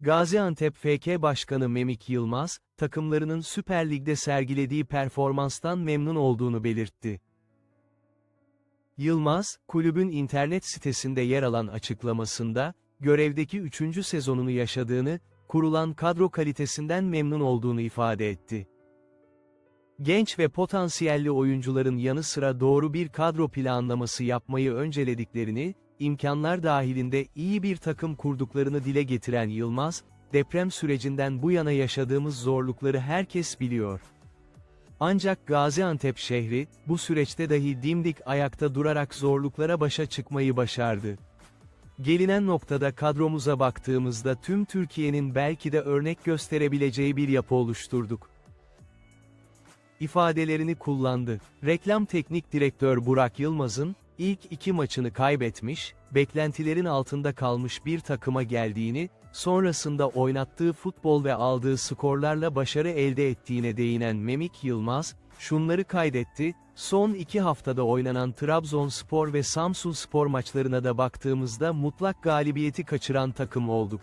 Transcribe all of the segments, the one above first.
Gaziantep FK Başkanı Memik Yılmaz, takımlarının Süper Lig'de sergilediği performanstan memnun olduğunu belirtti. Yılmaz, kulübün internet sitesinde yer alan açıklamasında, görevdeki 3. sezonunu yaşadığını, kurulan kadro kalitesinden memnun olduğunu ifade etti. Genç ve potansiyelli oyuncuların yanı sıra doğru bir kadro planlaması yapmayı öncelediklerini, imkanlar dahilinde iyi bir takım kurduklarını dile getiren Yılmaz, deprem sürecinden bu yana yaşadığımız zorlukları herkes biliyor. Ancak Gaziantep şehri, bu süreçte dahi dimdik ayakta durarak zorluklara başa çıkmayı başardı. Gelinen noktada kadromuza baktığımızda tüm Türkiye'nin belki de örnek gösterebileceği bir yapı oluşturduk. İfadelerini kullandı. Reklam Teknik Direktör Burak Yılmaz'ın, ilk iki maçını kaybetmiş, beklentilerin altında kalmış bir takıma geldiğini, sonrasında oynattığı futbol ve aldığı skorlarla başarı elde ettiğine değinen Memik Yılmaz, şunları kaydetti, son iki haftada oynanan Trabzonspor ve Samsunspor maçlarına da baktığımızda mutlak galibiyeti kaçıran takım olduk.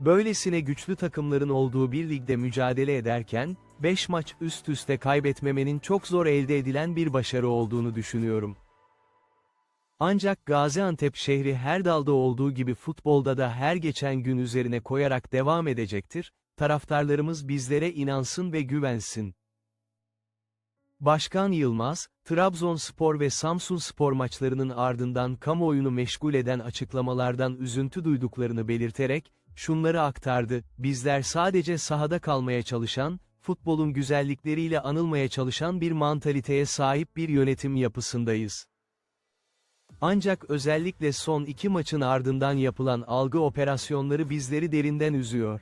Böylesine güçlü takımların olduğu bir ligde mücadele ederken, 5 maç üst üste kaybetmemenin çok zor elde edilen bir başarı olduğunu düşünüyorum. Ancak Gaziantep şehri her dalda olduğu gibi futbolda da her geçen gün üzerine koyarak devam edecektir, taraftarlarımız bizlere inansın ve güvensin. Başkan Yılmaz, Trabzonspor ve Samsunspor maçlarının ardından kamuoyunu meşgul eden açıklamalardan üzüntü duyduklarını belirterek, şunları aktardı, bizler sadece sahada kalmaya çalışan, futbolun güzellikleriyle anılmaya çalışan bir mantaliteye sahip bir yönetim yapısındayız. Ancak özellikle son iki maçın ardından yapılan algı operasyonları bizleri derinden üzüyor.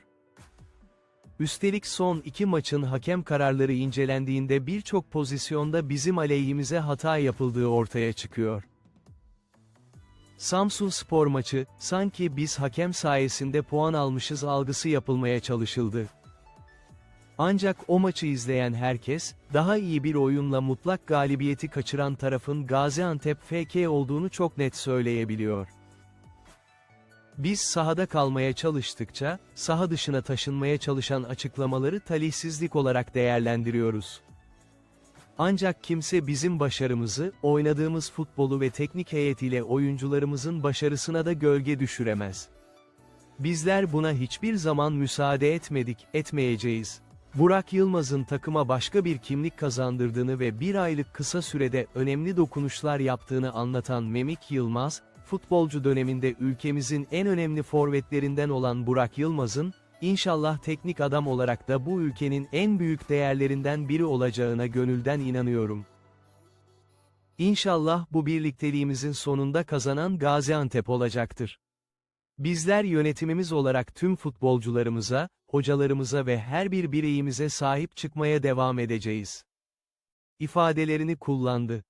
Üstelik son iki maçın hakem kararları incelendiğinde birçok pozisyonda bizim aleyhimize hata yapıldığı ortaya çıkıyor. Samsun spor maçı, sanki biz hakem sayesinde puan almışız algısı yapılmaya çalışıldı. Ancak o maçı izleyen herkes, daha iyi bir oyunla mutlak galibiyeti kaçıran tarafın Gaziantep FK olduğunu çok net söyleyebiliyor. Biz sahada kalmaya çalıştıkça, saha dışına taşınmaya çalışan açıklamaları talihsizlik olarak değerlendiriyoruz. Ancak kimse bizim başarımızı, oynadığımız futbolu ve teknik heyetiyle oyuncularımızın başarısına da gölge düşüremez. Bizler buna hiçbir zaman müsaade etmedik, etmeyeceğiz. Burak Yılmaz'ın takıma başka bir kimlik kazandırdığını ve bir aylık kısa sürede önemli dokunuşlar yaptığını anlatan Memik Yılmaz, futbolcu döneminde ülkemizin en önemli forvetlerinden olan Burak Yılmaz'ın, inşallah teknik adam olarak da bu ülkenin en büyük değerlerinden biri olacağına gönülden inanıyorum. İnşallah bu birlikteliğimizin sonunda kazanan Gaziantep olacaktır. Bizler yönetimimiz olarak tüm futbolcularımıza, hocalarımıza ve her bir bireyimize sahip çıkmaya devam edeceğiz. ifadelerini kullandı.